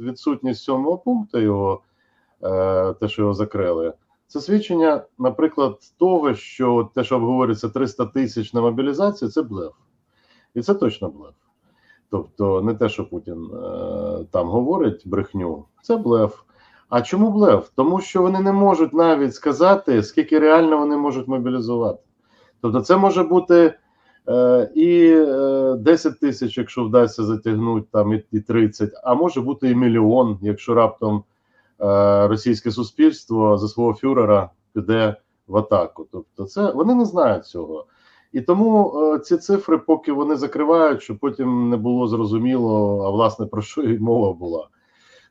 відсутність сьомого пункту його, е, те, що його закрили, це свідчення, наприклад, того, що те, що обговорюється 300 тисяч на мобілізацію, це блеф. І це точно блеф. Тобто, не те, що Путін е, там говорить брехню, це блеф. А чому блеф? Тому що вони не можуть навіть сказати, скільки реально вони можуть мобілізувати. Тобто, це може бути і е, 10 тисяч, якщо вдасться затягнути, там і, і 30, а може бути і мільйон, якщо раптом е, російське суспільство за свого фюрера піде в атаку. Тобто, це вони не знають цього. І тому е, ці цифри, поки вони закривають, щоб потім не було зрозуміло, а власне про що і мова була.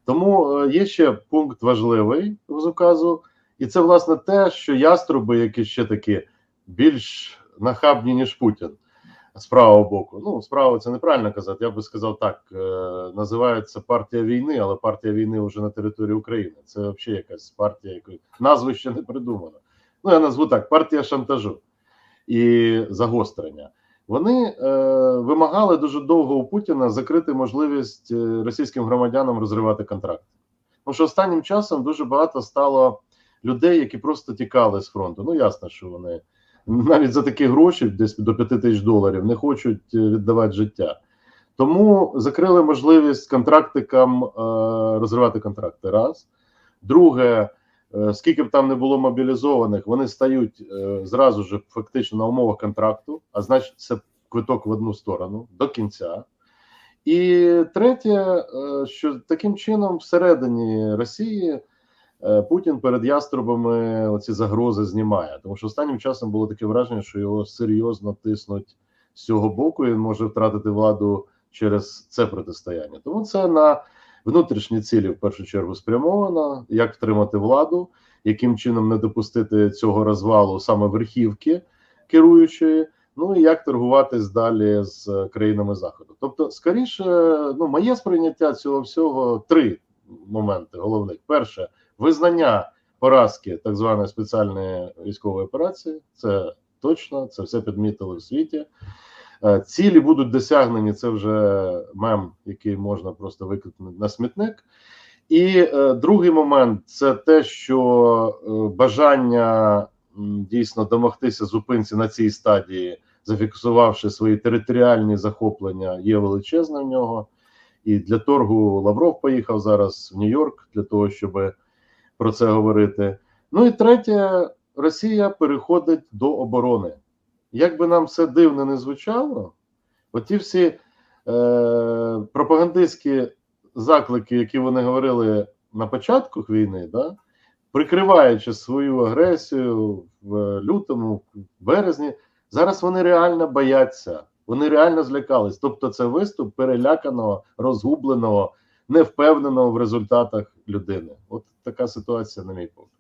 Тому е, є ще пункт важливий з указу, і це власне те, що яструби, які ще такі більш нахабні, ніж Путін, з правого боку. Ну, справа це неправильно казати. Я би сказав так: е, називається партія війни, але партія війни вже на території України. Це взагалі якась партія, якої назви ще не придумано. Ну, я назву так: партія шантажу і загострення. Вони е, вимагали дуже довго у Путіна закрити можливість е, російським громадянам розривати контракт. Тому що останнім часом дуже багато стало людей, які просто тікали з фронту. Ну ясно, що вони навіть за такі гроші, десь до 5 тисяч доларів, не хочуть е, віддавати життя. Тому закрили можливість контрактикам е, розривати контракти. Раз. Друге, е, скільки б там не було мобілізованих, вони стають зразу ж фактично на умовах контракту, а значить, це квиток в одну сторону до кінця. І третє, що таким чином всередині Росії Путін перед яструбами оці загрози знімає. Тому що останнім часом було таке враження, що його серйозно тиснуть з цього боку, і він може втратити владу через це протистояння. Тому це на внутрішні цілі в першу чергу спрямовано, як втримати владу, яким чином не допустити цього розвалу саме верхівки керуючої. Ну і як торгуватись далі з країнами заходу. Тобто, скоріше, ну моє сприйняття цього всього три моменти головних: перше визнання поразки так званої спеціальної військової операції. Це точно, це все підмітили в світі. Е, Цілі будуть досягнені. Це вже мем, який можна просто викинути на смітник. І е, другий момент це те, що е, бажання дійсно домогтися зупинці на цій стадії, зафіксувавши свої територіальні захоплення, є величезне в нього. І для торгу Лавров поїхав зараз в Нью-Йорк для того, щоб про це говорити. Ну і третє, Росія переходить до оборони. Як би нам все дивно не звучало, оті всі е, пропагандистські заклики, які вони говорили на початку війни, да, прикриваючи свою агресію в лютому, в березні, зараз вони реально бояться, вони реально злякались. Тобто, це виступ переляканого, розгубленого, невпевненого в результатах людини. От така ситуація, на мій погляд.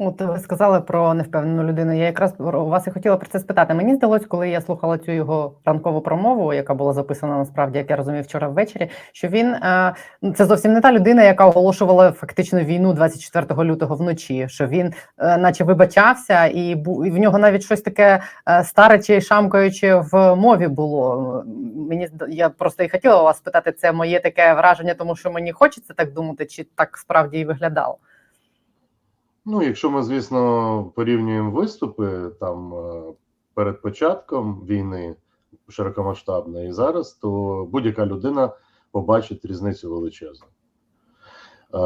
От ви сказали про невпевнену людину. Я якраз про вас і хотіла про це спитати. Мені здалось, коли я слухала цю його ранкову промову, яка була записана насправді, як я розумію, вчора ввечері. Що він е, ну, це зовсім не та людина, яка оголошувала фактично війну 24 лютого вночі. Що він, е, наче, вибачався, і в нього навіть щось таке е, старече і шамкаюче в мові було. Мені я просто і хотіла вас спитати, це моє таке враження, тому що мені хочеться так думати, чи так справді і виглядало. Ну, якщо ми, звісно, порівнюємо виступи там е, перед початком війни широкомасштабної і зараз, то будь-яка людина побачить різницю величезну. Е,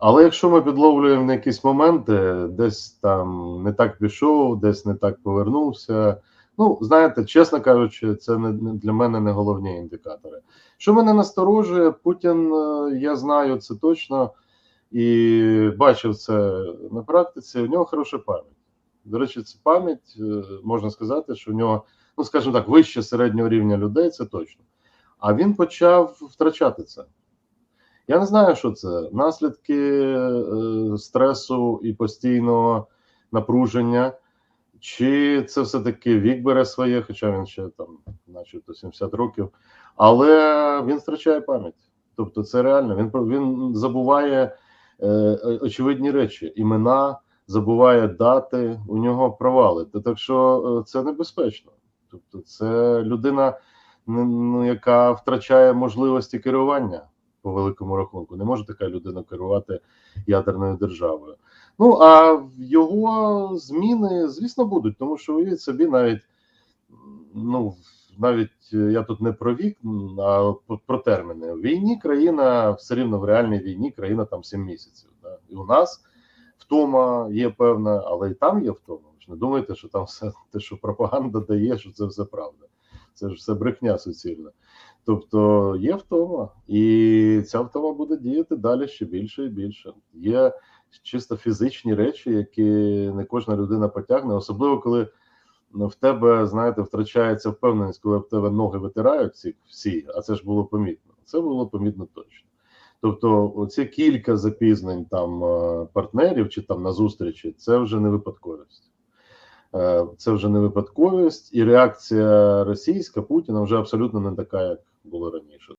Але якщо ми підловлюємо на якісь моменти, десь там не так пішов, десь не так повернувся. Ну, знаєте, чесно кажучи, це не для мене не головні індикатори. Що мене насторожує, Путін, е, я знаю це точно і бачив це на практиці. У нього хороша пам'ять. До речі, це пам'ять е, можна сказати, що в нього, ну скажімо так, вище середнього рівня людей, це точно. А він почав втрачати це. Я не знаю, що це. Наслідки е, стресу і постійного напруження. Чи це все-таки вік бере своє, хоча він ще там, начебто 70 років, але він втрачає пам'ять. Тобто, це реально. Він він забуває очевидні речі, імена, забуває дати, у нього провали. Так що е, це небезпечно. Тобто, це людина, ну, яка втрачає можливості керування. по великому рахунку. Не може така людина керувати ядерною державою. Ну а його зміни, звісно, будуть, тому що уявіть собі, навіть ну навіть е, я тут не про вік, а про- терміни. В війні країна все рівно в реальній війні країна там 7 місяців. Да? І у нас втома є певна, але і там є втома. Ви ж не думайте, що там все те, що пропаганда дає, що це все правда. Це ж все брехня суцільна. Тобто є втома, і ця втома буде діяти далі ще більше і більше. Є чисто фізичні речі, які не кожна людина потягне, особливо коли в тебе, знаєте, втрачається впевненість, коли в тебе ноги витирають всі, всі, а це ж було помітно. Це було помітно точно. Тобто, оці кілька запізнень там е, партнерів чи там на зустрічі, це вже не випадковість. Е, Це вже не випадковість, і реакція російська Путіна вже абсолютно не така, як було раніше.